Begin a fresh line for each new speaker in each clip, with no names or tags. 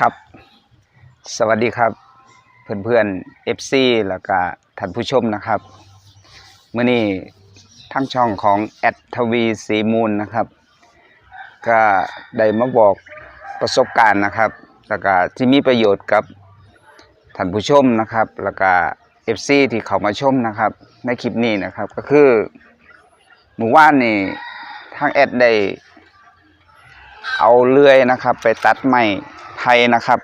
ครับ สวัสดีครับ เพื่อนเพื่อนๆ FC แล้วก็ท่านผู้ชมนะครับเมื่อนี้ทั้งช่องของแอดทวีสีมูลนะครับ ก็ได้มาบอกประสบการณ์นะครับ แล้วก็ที่มีประโยชน์กับท่านผู้ชมนะครับ แล้วก็ FC ที่เขามาชมนะครับ ในคลิปนี้นะครับก็คือหมู่ว่านนี่ทางแอดได้เอาเลื่อยนะครับ ไปตัดไม้ ไผ่นะครับ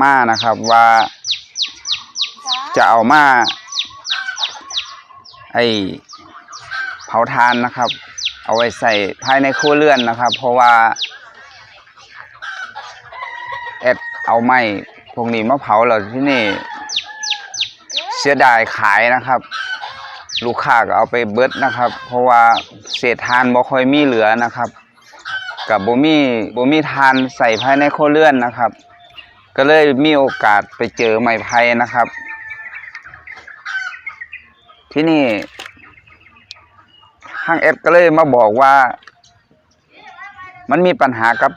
มานะครับว่า จะเอามา ไอเผาทานนะครับ เอาไว้ใส่ภายในครัวเรือนนะครับ เพราะว่าแอดเอาไม้พวกนี้มาเผาแล้วที่นี่ เสียดายขายนะครับ ลูกค้าก็เอาไปเบิดนะครับ เพราะว่าเศษทานบ่ค่อยมีเหลือนะครับ กับบ่มีบ่มีทานใส่ภายในโคเรือนนะครับ ก็เลยมีโอกาสไปเจอไม้ไผ่นะครับ ที่นี่ทางเอฟก็เลยมาบอกว่า มันมีปัญหากับ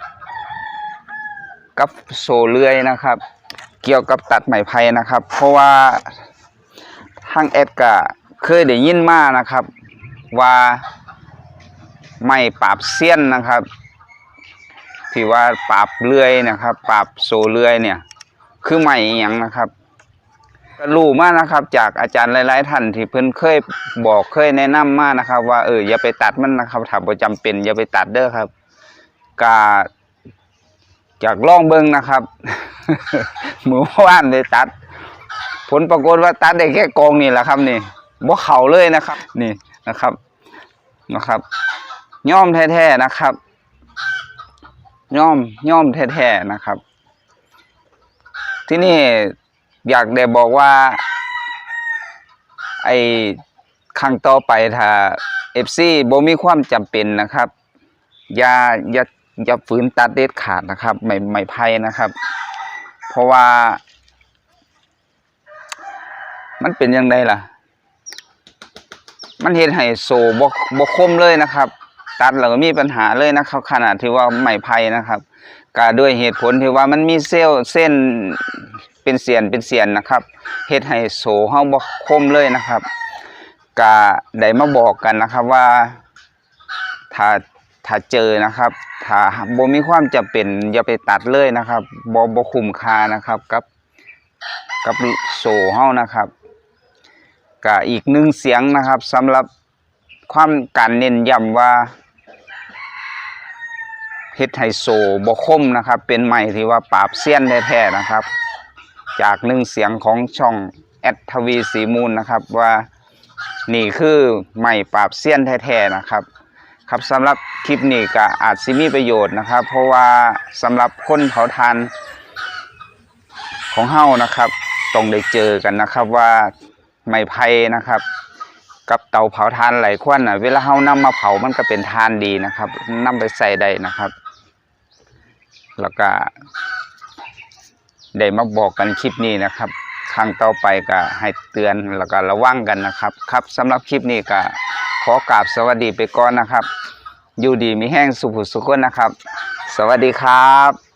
กับโซเลื่อยนะครับ เกี่ยวกับตัดไม้ไผ่นะครับ เพราะว่าทางเอฟก็เคยได้ยินมานะครับ ว่าไม้ปราบเสี้ยนนะครับ ที่ว่าปราบเลื่อยนะครับ ปราบโซเลื่อยเนี่ย คือใหม่อย่างนะครับก็รู้มานะครับ จากอาจารย์หลาย ๆ ท่านที่เพิ่นเคยบอกเคยแนะนำมากนะครับ ว่าเอออย่าไปตัดมันนะครับถ้าบ่จำเป็นอย่าไปตัดเด้อครับกาจากล่องเบิ่งนะครับหมู่านเลยตัด ผลปรากฏว่าตัดได้แค่กองนี่แหละครับนี่บ่เข้าเลยนะครับ นี่นะครับนะครับ ย่อมแท้ๆนะครับ ย่อมย่อมแท้ๆนะครับ ที่นี่อยากได้บอกว่า ไอครั้งต่อไปถ้าเอฟซีบ่มีความจำเป็นนะครับ อย่าอย่าอย่าฝืนตัดเด็ดขาดนะครับไม่ไม่ไพ่นะครับ เพราะว่า มันเป็นยังไงล่ะ มันเฮ็ดให้โซบ่บ่คมเลยนะครับ ตัดแล้วก็มีปัญหาเลยนะครับ ขนาดที่ว่าไม้ไผ่นะครับก็ด้วยเหตุผลที่ว่ามันมีเซลล์เส้นเป็นเสียนเป็นเสียนนะครับเฮ็ดให้โซเฮาบ่คมเลยนะครับก็ได้มาบอกกันนะครับว่าถ้าถ้าเจอนะครับ ถ้าบ่มีความจำเป็นอย่าไปตัดเลยนะครับบ่บ่คุ้มค่านะครับกับกับโซเฮานะครับก็อีกหนึ่งเสียงนะครับสำหรับความการเน้นย้ำว่า เฮ็ดไฮโซบคมนะครับ เป็นไม้ที่ว่าปราบเสี้ยนแท้ๆนะครับ จากหนึ่งเสียงของช่องแอดทวีสีมูลนะครับว่านี่คือไม้ปราบเสี้ยนแท้ๆนะครับครับสำหรับคลิปนี้ก็อาจสิมีประโยชน์นะครับ เพราะว่าสำหรับคนเผาทานของเฮานะครับต้องได้เจอกันนะครับว่าไม้ไผ่นะครับ กับเตาเผาทานไหลควันอะเวลาเฮานำมาเผามันก็เป็นทานดีนะครับนำไปใส่ได้นะครับ แล้วก็ได้มาบอกกันคลิปนี้นะครับ ครั้งต่อไปก็ให้เตือนแล้วก็ระวังกันนะครับ ครับสำหรับคลิปนี้ก็ขอกราบสวัสดีไปก่อนนะครับ อยู่ดีมีแห้งสุขสุขคนนะครับ สวัสดีครับ